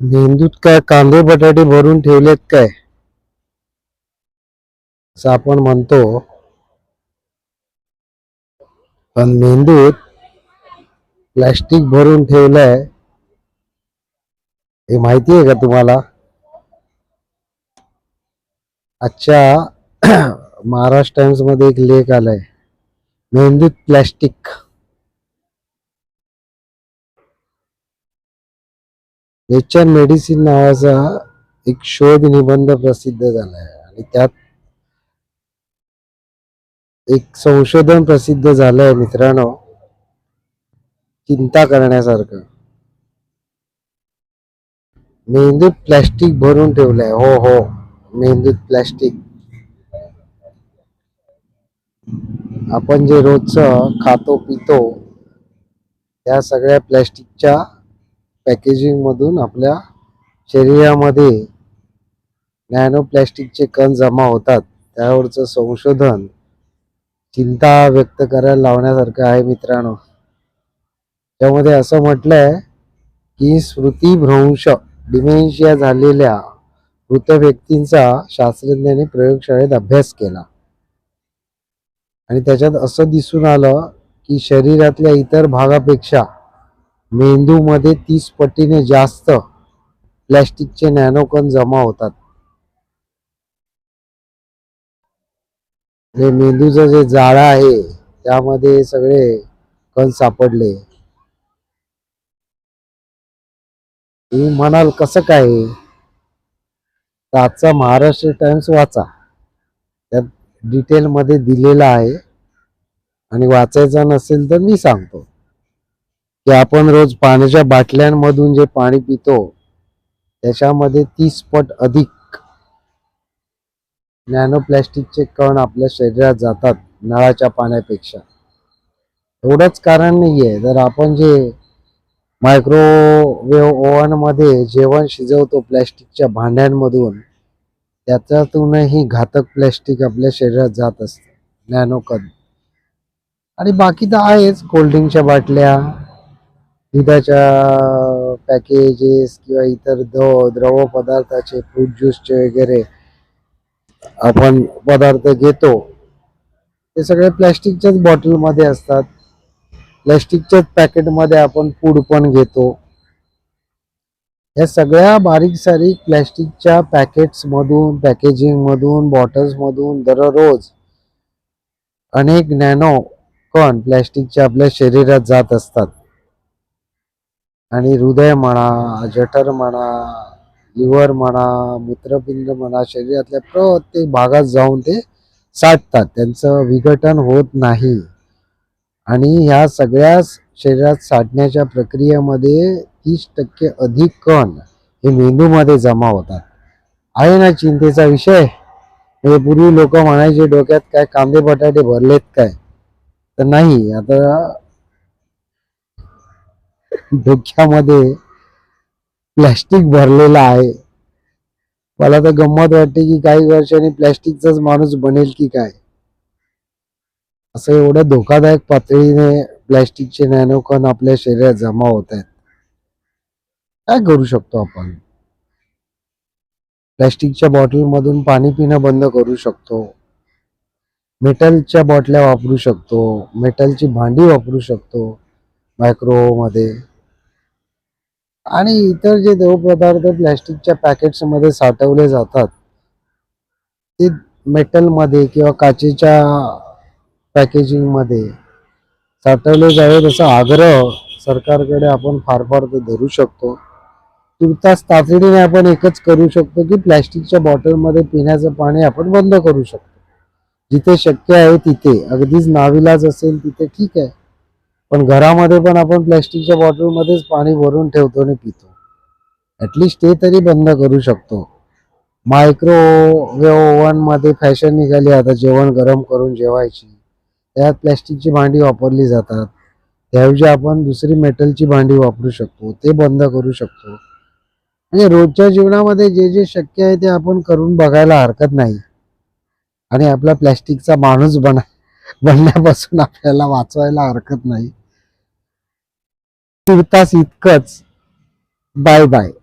मेंदूत काय कांदे बटाटे भरून ठेवलेत काय? असं आपण म्हणतो. पण मेंदूत प्लॅस्टिक भरून ठेवलंय. हे माहिती आहे का तुम्हाला? आजच्या महाराष्ट्र टाइम्समध्ये एक लेख आलाय. मेंदूत प्लॅस्टिक. नेचर मेडिसिन नावाचा एक शोध निबंध प्रसिद्ध झाला आहे आणि त्यात एक संशोधन प्रसिद्ध झालंय मित्रांनो. चिंता करण्यासारखं. मेंदूत प्लॅस्टिक भरून ठेवलंय. हो हो. मेंदूत प्लॅस्टिक आपण जे रोजचं खातो पितो त्या सगळ्या प्लॅस्टिकच्या पॅकेजिंग मधून आपल्या शरीरामध्ये नॅनो प्लॅस्टिकचे कण जमा होतात. त्यावरचं संशोधन चिंता व्यक्त करायला लावण्यासारखं आहे मित्रांनो. त्यामध्ये असं म्हटलंय की स्मृतीभ्रंश डिमेन्शिया झालेल्या मृत व्यक्तींचा शास्त्रज्ञांनी प्रयोगशाळेत अभ्यास केला. आणि त्याच्यात असं दिसून आलं की शरीरातल्या इतर भागापेक्षा मेंदूमध्ये तीस पटीने जास्त प्लॅस्टिकचे नॅनोकण जमा होतात. हे मेंदूचं जे जाळं आहे त्यामध्ये सगळे कण सापडले. तुम्ही म्हणाल कसं काय आजचा महाराष्ट्र टाइम्स वाचा. त्यात डिटेल मध्ये दिलेला आहे. आणि वाचायचा नसेल तर मी सांगतो. की आपण रोज पाण्याच्या बाटल्यांमधून जे पाणी पितो त्याच्यामध्ये तीस पट अधिक नॅनो प्लॅस्टिकचे कण आपल्या शरीरात जातात नळाच्या पाण्यापेक्षा. एवढंच कारण नाहीये. तर आपण जे मायक्रोवेव्ह ओव्हनमध्ये जेवण शिजवतो प्लॅस्टिकच्या भांड्यांमधून त्याच्यातूनही घातक प्लॅस्टिक आपल्या शरीरात जात असतं. नॅनो कण. आणि बाकी तर आहेच. कोल्ड्रिंकच्या बाटल्या दुधाच्या पॅकेजेस किंवा इतर द्रव द्रव पदार्थाचे फ्रूट ज्यूसचे वगैरे आपण पदार्थ घेतो. ते सगळे प्लॅस्टिकच्याच बॉटलमध्ये असतात. प्लॅस्टिकच्याच पॅकेटमध्ये आपण फूड पण घेतो. या सगळ्या बारीक सारीक प्लॅस्टिकच्या पॅकेट्स मधून पॅकेजिंग मधून बॉटल्स मधून दररोज अनेक नॅनो कण प्लॅस्टिकच्या आपल्या शरीरात जात असतात. आणि हृदय म्हणा जठर म्हणा लिव्हर म्हणा मूत्रपिंड म्हणा शरीरातल्या प्रत्येक भागात जाऊन ते साठतात. त्यांचं विघटन होत नाही. आणि ह्या सगळ्या शरीरात साठण्याच्या प्रक्रियेमध्ये तीस टक्के अधिक कण हे मेंदूमध्ये जमा होतात. आहे ना चिंतेचा विषय? म्हणजे पूर्वी लोक म्हणायचे डोक्यात काय कांदे बटाटे भरलेत काय? तर नाही आता डोक्यामध्ये प्लॅस्टिक भरलेलं आहे. मला तर गंमत वाटते की काही वर्षांनी प्लॅस्टिकचाच माणूस बनेल की काय? असं एवढं धोकादायक पातळीने प्लॅस्टिकचे नॅनोकण आपल्या शरीरात जमा होत आहेत. काय करू शकतो आपण? प्लॅस्टिकच्या बॉटल मधून पाणी पिणं बंद करू शकतो. मेटलच्या बॉटल्या वापरू शकतो. मेटलची भांडी वापरू शकतो. मायक्रोवेव्हमध्ये आणि इतर जे द्रवपदार्थ प्लॅस्टिकच्या पॅकेट्समध्ये साठवले जातात ते मेटलमध्ये किंवा काचेच्या पॅकेजिंगमध्ये साठवले जावेत असा आग्रह सरकारकडे आपण फार फार धरू शकतो. तुर्तास तातडीने आपण एकच करू शकतो की प्लॅस्टिकच्या बॉटलमध्ये पिण्याचं पाणी आपण बंद करू शकतो. जिथे शक्य आहे तिथे. अगदीच नाविलाज असेल तिथे ठीक आहे. पण घरामध्ये पण आपण प्लॅस्टिकच्या बॉटलमध्येच पाणी भरून ठेवतो आणि पितो. ॲटलिस्ट ते तरी बंद करू शकतो. मायक्रोवेव्ह ओव्हनमध्ये फॅशन निघाली आता जेवण गरम करून जेवायची. त्यात प्लॅस्टिकची भांडी वापरली जातात. त्याऐवजी आपण दुसरी मेटलची भांडी वापरू शकतो. ते बंद करू शकतो. म्हणजे रोजच्या जीवनामध्ये जे जे शक्य आहे ते आपण करून बघायला हरकत नाही. आणि आपला प्लॅस्टिकचा माणूस बना बनण्यापासून आपल्याला वाचवायला हरकत नाही. तुर्तास इतकंच. Bye bye.